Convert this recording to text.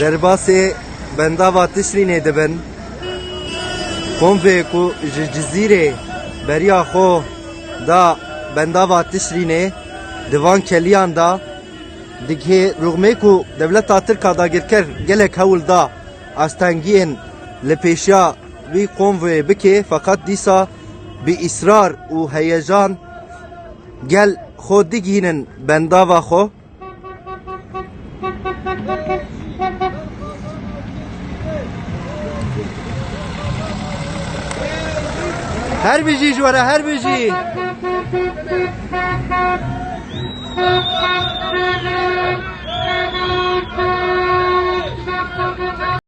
Derbası bendava tişrine dibin konve ku ji cizîrê beriya xwe da bendava tişrînê divan keliyan da. Digê rûxmê ku devleta Tirka dagirker gelek hewl da. Astengiyên li pêşiya vî konvoyê bike fakat dîsa bi îsrar û heyecan gel xwe digînin bendava xwe Her bir jî ji her bir